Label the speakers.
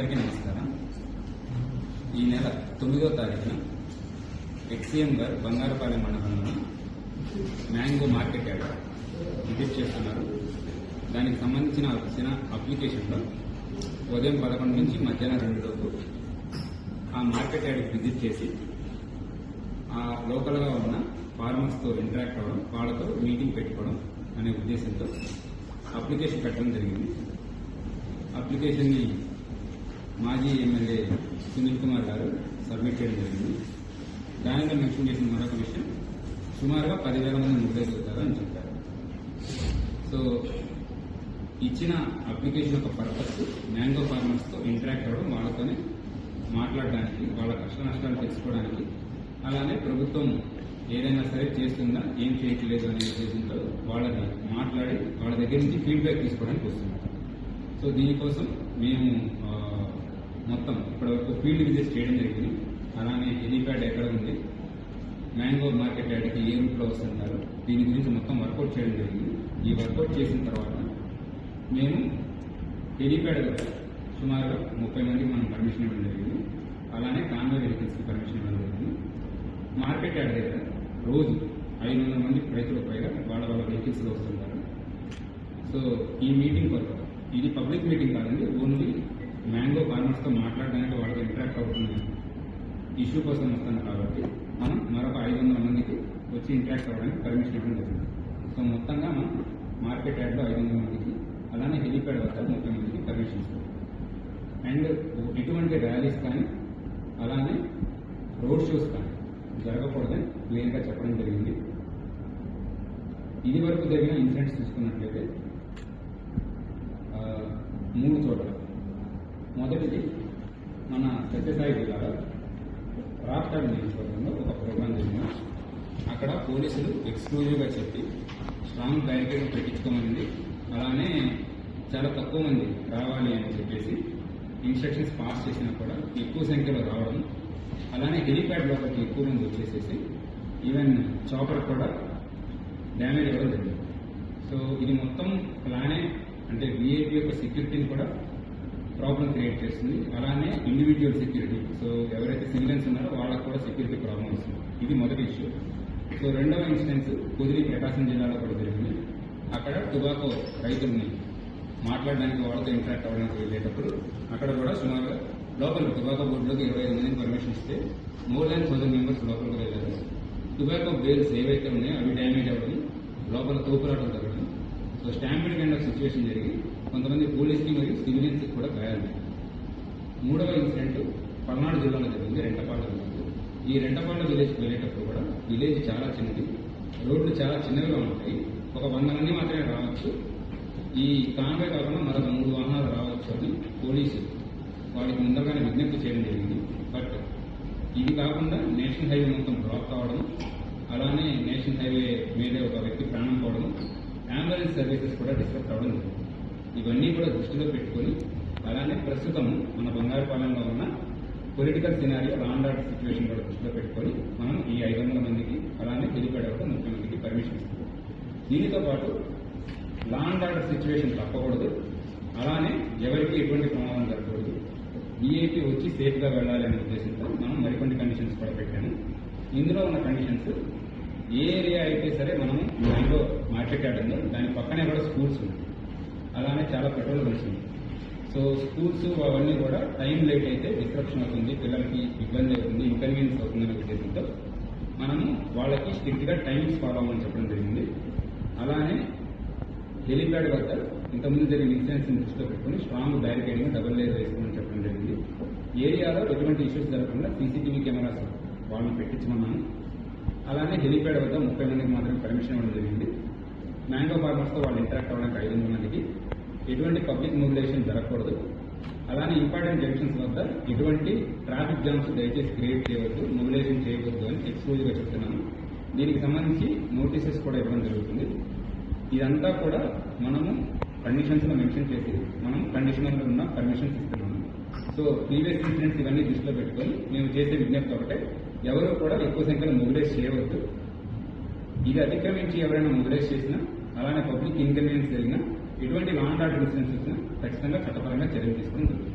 Speaker 1: అందరికీ నమస్కారం. ఈ నెల తొమ్మిదో తారీఖున ఎక్సిఎం గారు బంగారపాలెం మండలంలో మ్యాంగో మార్కెట్ యార్డ్ విజిట్ చేస్తున్నారు. దానికి సంబంధించిన వచ్చిన అప్లికేషన్లో ఉదయం పదకొండు నుంచి మధ్యాహ్నం రెండు లోపు ఆ మార్కెట్ యార్డ్కి విజిట్ చేసి ఆ లోకల్గా ఉన్న ఫార్మర్స్తో ఇంటరాక్ట్ అవ్వడం వాళ్ళతో మీటింగ్ పెట్టుకోవడం అనే ఉద్దేశంతో అప్లికేషన్ పెట్టడం జరిగింది. అప్లికేషన్ని మాజీ ఎమ్మెల్యే సునీల్ కుమార్ గారు సబ్మిట్ చేయడం జరిగింది. దానిలో మెన్షన్ చేసిన మరొక విషయం సుమారుగా పదివేల మంది నిర్దేశిస్తారు అని చెప్పారు. సో ఇచ్చిన అప్లికేషన్ యొక్క పర్పస్ మ్యాంగో ఫార్మర్స్తో ఇంటరాక్ట్ అవ్వడం వాళ్ళతోనే మాట్లాడడానికి వాళ్ళ కష్ట నష్టాలు తెలుసుకోవడానికి అలానే ప్రభుత్వం ఏదైనా సరే చేస్తుందా ఏం చేయట్లేదు అనే ఉద్దేశంతో వాళ్ళని మాట్లాడి వాళ్ళ దగ్గర నుంచి ఫీడ్బ్యాక్ తీసుకోవడానికి వస్తున్నారు. సో దీనికోసం మేము మొత్తం ఇప్పటివరకు ఫీల్డ్ విజిట్ చేయడం జరిగింది. అలానే హెలీప్యాడ్ ఎక్కడ ఉంది? మ్యాంగో మార్కెట్ యాడ్కి ఏ రూట్లో వస్తుంటారు? దీని గురించి మొత్తం వర్కౌట్ చేయడం జరిగింది. ఈ వర్కౌట్ చేసిన తర్వాత మేము హెలీప్యాడ్ సుమారు ముప్పై మందికి మనం పర్మిషన్ ఇవ్వడం జరిగింది. అలానే కాన్వే వెహికల్స్కి పర్మిషన్ ఇవ్వడం జరిగింది. మార్కెట్ యార్డ్ దగ్గర రోజు ఐదు వందల మంది రైతులకు పైగా వాళ్ళ వాళ్ళ వెహికల్స్లో వస్తుంటారు. సో ఈ మీటింగ్ కొరకు ఇది పబ్లిక్ మీటింగ్ కాదండి ఓన్లీ మ్యాంగో ఫార్మర్స్తో మాట్లాడడానికి వాళ్ళకి ఇంటరాక్ట్ అవుతున్న ఇష్యూ కోసం వస్తాను కాబట్టి మనం మరొక ఐదు వందల మందికి వచ్చి ఇంటరాక్ట్ అవ్వడానికి పర్మిషన్ ఇవ్వడం జరిగింది. సో మొత్తంగా మనం మార్కెట్ యార్డ్లో ఐదు వందల మందికి అలానే హెలిప్యాడ్ వద్ద ముప్పై మందికి పర్మిషన్ ఇస్తాం. అండ్ ఎటువంటి ర్యాలీస్ కానీ అలానే రోడ్ షోస్ కానీ జరగకూడదని క్లియర్గా చెప్పడం జరిగింది. ఇది వరకు జరిగిన ఇన్సిడెంట్స్ చూసుకున్నట్లయితే మూడు చోట్ల మొదటిది మన సత్యసాయి జిల్లాలో రాష్ట్రాల నియోజకవర్గంలో ఒక ప్రోగ్రాం జరిగింది. అక్కడ పోలీసులు ఎక్స్క్లూజివ్గా చెప్పి స్ట్రాంగ్ బ్యారికేడ్ పెట్టించుకోమంది. అలానే చాలా తక్కువ మంది రావాలి అని చెప్పేసి ఇన్స్ట్రక్షన్స్ పాస్ చేసినా కూడా ఎక్కువ సంఖ్యలో రావడం. అలానే హెలిప్యాడ్ లోపలికి ఎక్కువ మంది వచ్చేసేసి ఈవెన్ చాపర్ కూడా డ్యామేజ్ అవ్వడం జరిగింది. సో ఇది మొత్తం ప్లానే అంటే విఐపి యొక్క సెక్యూరిటీని కూడా ప్రాబ్లం క్రియేట్ చేస్తుంది. అలానే ఇండివిజువల్ సెక్యూరిటీ సో ఎవరైతే సివిలియన్స్ ఉన్నారో వాళ్ళకు కూడా సెక్యూరిటీ ప్రాబ్లం వస్తుంది. ఇది మొదటి ఇష్యూ సో రెండవ ఇన్సిడెన్స్ కుదిరి ప్రకాశం జిల్లాలో కూడా జరిగింది. అక్కడ టుబాకో రైతుల్ని మాట్లాడడానికి వాళ్ళతో ఇంటరాక్ట్ అవ్వడానికి వెళ్ళేటప్పుడు అక్కడ కూడా సుమారుగా లోపల టుబాకో బోర్డులోకి ఇరవై ఐదు మందిని పర్మిషన్ ఇస్తే మోర్ దాన్ థౌసండ్ మెంబర్స్ లోపలికి వెళ్ళారు. టుబాకో బేల్స్ ఏవైతే ఉన్నాయో అవి డ్యామేజ్ అవ్వడం లోపల తోపులాటం జరగడం. So stampede kind of situation జరిగి కొంతమంది పోలీస్కి మరియు మూడవ ఇన్సిడెంట్ పల్నాడు జిల్లాలో జరిగింది రెంటపాళ్ళ విలేజ్ ఈ రెంటపాళ్ళ విలేజ్కి వెళ్ళేటప్పుడు కూడా విలేజ్ చాలా చిన్నది. రోడ్లు చాలా చిన్నవిగా ఉంటాయి. ఒక వంద మంది మాత్రమే రావచ్చు. ఈ కాన్వే కాకుండా మరొక మూడు వాహనాలు రావచ్చు అని పోలీసు వాడికి ముందుగానే విజ్ఞప్తి చేయడం జరిగింది. బట్ ఇది కాకుండా నేషనల్ హైవే మొత్తం బ్లాక్ కావడం అలానే నేషనల్ హైవే మీదే ఒక వ్యక్తి ప్రాణం పోవడం అంబులెన్స్ సర్వీసెస్ కూడా డిస్టర్బ్ అవ్వడం జరిగింది. ఇవన్నీ కూడా దృష్టిలో పెట్టుకొని అలానే ప్రస్తుతం మన బంగారుపాలెంలో ఉన్న political scenario law and order situation కూడా దృష్టిలో పెట్టుకొని మనం ఈ ఐదు వందల మందికి అలానే హెలిప్యాడ్ వద్ద ముప్పై మందికి పర్మిషన్ ఇస్తాం దీనితో పాటు లాండ్ ఆర్డర్ సిచ్యువేషన్ తప్పకూడదు. అలానే ఎవరికి ఎటువంటి ప్రమాదం జరగకూడదు. ఈఐపి వచ్చి సేఫ్గా వెళ్ళాలి అనే ఉద్దేశంతో మనం మరికొన్ని కండిషన్స్ కూడా పెట్టాము. ఇందులో ఉన్న కండిషన్స్ ఏ ఏరియా అయితే సరే మనం దాంట్లో మార్కెట్ యార్డ్ ఉందో దాని పక్కనే కూడా స్కూల్స్ ఉన్నాయి. అలానే చాలా పెట్రోల్ బంక్స్ ఉన్నాయి. సో స్కూల్స్ అవన్నీ కూడా టైం లేట్ అయితే డిస్ట్రప్షన్ అవుతుంది పిల్లలకి ఇబ్బంది అవుతుంది ఇన్కన్వీనియన్స్ అవుతుంది అనే ఉద్దేశంతో మనము వాళ్ళకి స్ట్రిక్ట్గా టైమింగ్స్ ఫాలో అవ్వమని చెప్పడం జరిగింది. అలానే హెలిప్యాడ్ వద్ద ఇంతకుముందు జరిగిన ఇన్సిడెంట్స్ దృష్టిలో పెట్టుకుని స్ట్రాంగ్ బ్యారికేడింగ్ డబుల్ లేయర్ వేసుకోమని చెప్పడం జరిగింది. ఏరియాలో ఎటువంటి ఇష్యూస్ జరగకుండా సీసీటీవీ కెమెరాస్ వాళ్ళని పెట్టించమన్నాను. అలానే హెలిప్యాడ్ వద్ద ముప్పై మందికి మాత్రమే పర్మిషన్ ఇవ్వడం జరిగింది. మ్యాంగో ఫార్మర్స్తో వాళ్ళు ఇంటరాక్ట్ అవ్వడానికి ఐదు వందల మందికి ఎటువంటి పబ్లిక్ మొబిలైజేషన్ జరగకూడదు. అలానే ఇంపార్టెంట్ జంక్షన్స్ వద్ద ఎటువంటి ట్రాఫిక్ జామ్స్ దయచేసి క్రియేట్ చేయవద్దు మొబిలైజేషన్ చేయవద్దు అని ఎక్స్క్లూజివ్గా చెప్తున్నాను. దీనికి సంబంధించి నోటీసెస్ కూడా ఇవ్వడం జరుగుతుంది. ఇదంతా కూడా మనము కండిషన్స్లో మెన్షన్ చేసి మనం కండిషనల్ ఉన్న పర్మిషన్స్ ఇస్తున్నాము. సో ప్రీవియస్ ఇన్సిడెంట్స్ ఇవన్నీ దృష్టిలో పెట్టుకొని మేము చేసే విజ్ఞప్తి ఒకటే ఎవరు కూడా ఎక్కువ సంఖ్యలో మొబిలైజ్ చేయవద్దు. ఇది అతిక్రమించి ఎవరైనా మొబిలైజ్ చేసినా అలానే పబ్లిక్ ఇన్కన్వీనియన్స్ జరిగినా ఎటువంటి లాండ్ ఆర్డర్ ఇన్సిడెంట్స్ వచ్చినా ఖచ్చితంగా చట్టపరంగా చర్యలు తీసుకుని జరుగుతుంది